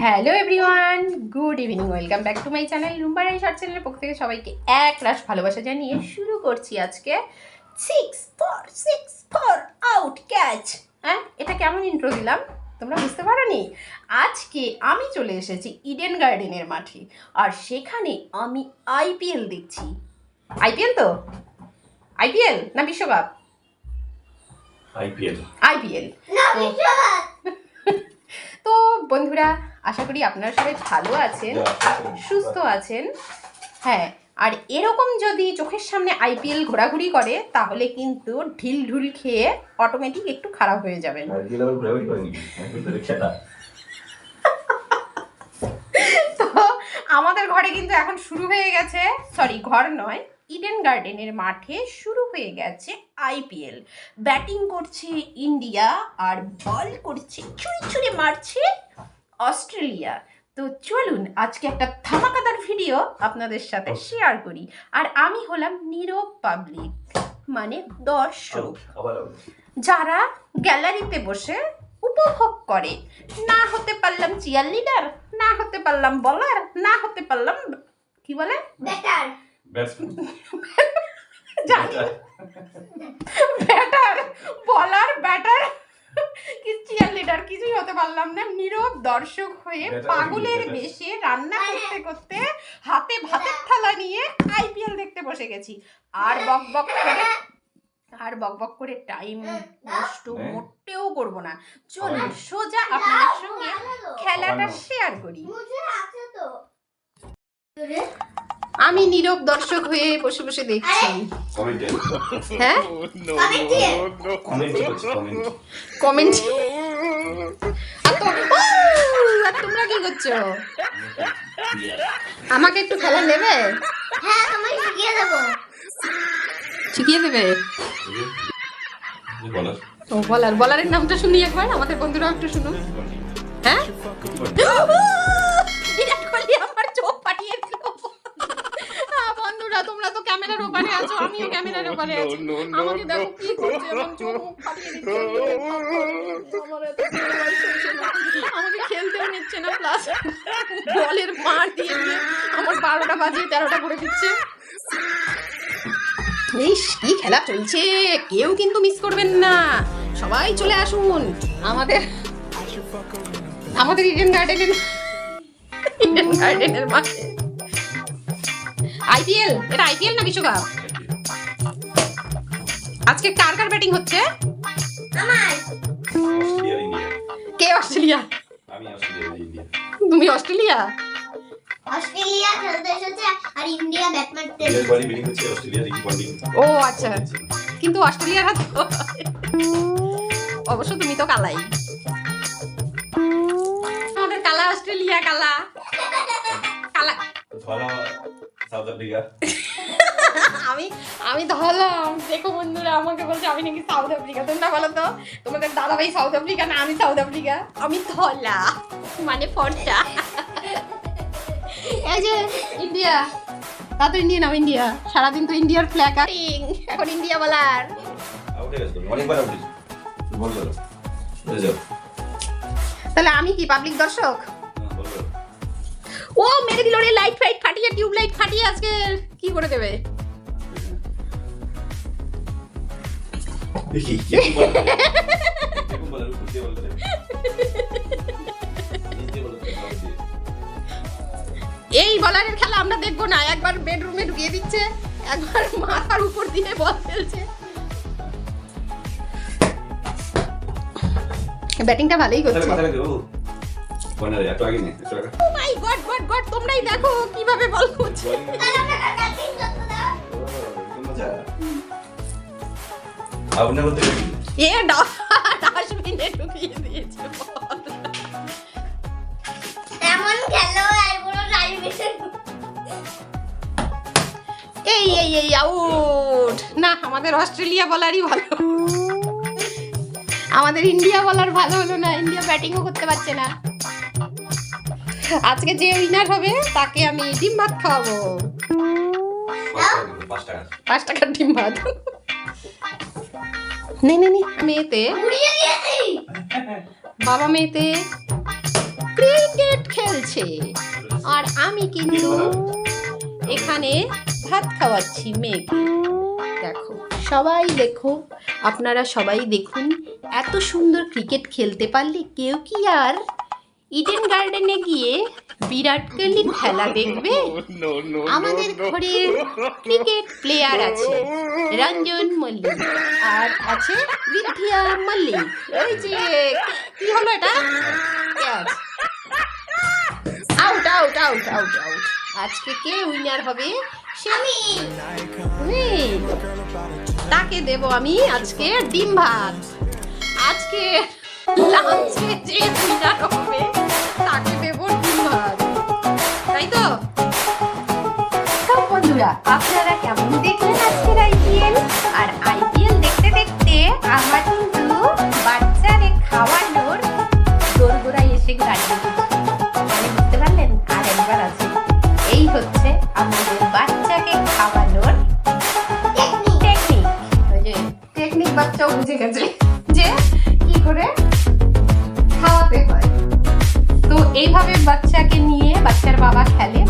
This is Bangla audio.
Hello everyone good evening welcome back to my channel Rumba Rai short চ্যানেলের পক্ষ থেকে সবাইকে এক রাশ ভালোবাসা জানিয়ে শুরু করছি আজকে। Six four six four out catch হ্যাঁ এটা কেমন ইন্ট্রো দিলাম? তোমরা বুঝতে পারো নি আজকে আমি চলে এসেছি ইডেন গার্ডেনের মাঠে আর সেখানে আমি আইপিএল দেখছি। আইপিএল তো? আইপিএল না বিশ্বকাপ? আইপিএল আইপিএল বন্ধুরা আশা করি আপনারা সবাই ভালো আছেন সুস্থ আছেন। হ্যাঁ আর এরকম যদি চোখের সামনে আইপিএল ঘোরাঘুরি করে তাহলে কিন্তু ঢিল ঢুল খেয়ে অটোমেটিক একটু খারাপ হয়ে যাবেন। করেনি আইপিএল তো আমাদের ঘরে কিন্তু এখন শুরু হয়ে গেছে সরি ঘর নয় ইডেন গার্ডেনের মাঠে শুরু হয়ে গেছে আইপিএল ব্যাটিং করছে ইন্ডিয়া আর বল করছে ছুরি ছুরি মারছে অস্ট্রেলিয়া। তো চলুন আজকে একটা ধামাকাদার ভিডিও আপনাদের সাথে শেয়ার করি। আর আমি হলাম নীরব পাবলিক মানে দর্শক। যারা গ্যালারিতে বসে উপভোগ করে। না হতে পারলাম চিয়ার লিডার না হতে পারলাম বলার না হতে পারলাম কি বলে? জানি ব্যাটার বলার ব্যাটার কি চিয়ার লিডার কিছুই হতে পারলাম না। নীরব দর্শক হয়ে পাগলের বেশে রান্না করতে করতে হাতে ভাতের থালা নিয়ে আইপিএল দেখতে বসে গেছি। আর বক বক করে আর বক বক করে টাইম নষ্ট হ্যাঁ। মোটেও করব না। চলুন সোজা আপনাদের সঙ্গে খেলাটা শেয়ার করি। আছে তো। আমি নীরব দর্শক হয়ে বসে বসে দেখছি। হ্যাঁ? কমেন্ট করছি কমেন্ট কমেন্ট আর তো- ও, আর তোমরা কি করছ? আমাকে একটু খেলা নেবে? হ্যাঁ শিখিয়ে দেবে। বলার। ও বলার। বলারের নামটা শুনি একবার আমাদের বন্ধুরাও একটু শুনুন হ্যাঁ? ক্যামেরার ওপারে আছো আমিও ক্যামেরার ওপারে আছি। আমাকে দেখো কি করছে চোখ মুখ ফাটিয়ে দিচ্ছে। না। আমাকে খেলতেও নিচ্ছে না প্লাস বলের মার দিয়ে দিয়ে আমার বারোটা বাজিয়ে তেরোটা করে দিচ্ছে। ইস কি খেলা চলছে? কেউ কিন্তু মিস করবেন না। সবাই চলে আসুন। আমাদের আমাদের ইডেন গার্ডেনের ইডেন গার্ডেনের মাঠে। আইপিএল? এটা আইপিএল না বিশ্বকাপ? আজকে কার কার ব্যাটিং হচ্ছে? কে অস্ট্রেলিয়া? আমি অস্ট্রেলিয়া ইন্ডিয়া। তুমি অস্ট্রেলিয়া? খেলতে এসেছে আর ইন্ডিয়া ও আচ্ছা। কিন্তু অস্ট্রেলিয়ার হাত অবশ্য তুমি তো কালাই। আমাদের কালা অস্ট্রেলিয়া কালা। আমি আমি ধরলাম। দেখো বন্ধুরা আমাকে বলছে আমি নাকি সাউথ আফ্রিকা। তোমরা বলো তো তোমাদের দাদা ভাই সাউথ আফ্রিকা না আমি সাউথ আফ্রিকা? আমি ধলা মানে ফর্সা এই যে ইন্ডিয়া। তা তো ইন্ডিয়া নাও ইন্ডিয়া। সারাদিন তো ইন্ডিয়ার ফ্ল্যাগ এখন ইন্ডিয়া বলার। তাহলে আমি কি পাবলিক দর্শক? ও মেরে দিল রে লাইট ফাইট ফাটিয়ে টিউব লাইট ফাটিয়ে আজকে কি করে দেবে। এই বলারের খেলা আমরা দেখব না একবার বেডরুমে ঢুকিয়ে দিচ্ছে একবার মাথার উপর দিয়ে বল ফেলছে। ব্যাটিংটা ভালোই করছে। ও মাই গড গড তোমরাই দেখো কীভাবে বল করছে। এ ডাস্টবিনে ঢুকিয়ে দিয়েছে এমন খেলো আর পুরো টাইমিং এই এই এই আউট না আমাদের অস্ট্রেলিয়া বলারই ভালো। আমাদের ইন্ডিয়া বলার ভালো হলো না। ইন্ডিয়া ব্যাটিংও করতে পারছে না। আজকে যে উইনার হবে তাকে আমি ডিম ভাত খাওয়াবো। পাঁচ টাকা পাঁচ টাকার ডিম ভাত। মেয়েতে বাবা মেয়েতে ক্রিকেট খেলছে। আর আমি কিন্তু এখানে ভাত খাওয়াচ্ছি মেয়েকে। দেখো সবাই দেখো আপনারা সবাই দেখুন এত সুন্দর ক্রিকেট খেলতে পারলে কেউ কি আর ইডেন গার্ডেনে গিয়ে বিরাট কোহলির খেলা দেখবে? আমাদের ঘরের ক্রিকেট প্লেয়ার আছে রঞ্জন মল্লিক। আর আছে বিদ্যা মল্লিক। ওই যে কি হলো এটা? Out out out out out আজকে কে উইনার হবে? আমি তাকে দেব আমি আজকে ডিম ভাত। আজকে লাঞ্চে তাই তো আপনারা কেমন দেখলেন আজকের আইপিএল আর আইপিএল দেখতে দেখতে আমার কিন্তু বাচ্চারে খাওয়ানোর দোরগোড়ায় এসে দাঁড়িয়ে। মানে বুঝতে পারলেন আর একবার আছে এই হচ্ছে আমাদের বাচ্চাকে খাওয়ানোর টেকনিক টেকনিক বাচ্চাও বুঝে গেছে যে কি করে এইভাবে বাচ্চাকে নিয়ে বাচ্চার বাবা খেলে। বাচ্চার বাবা ছুটি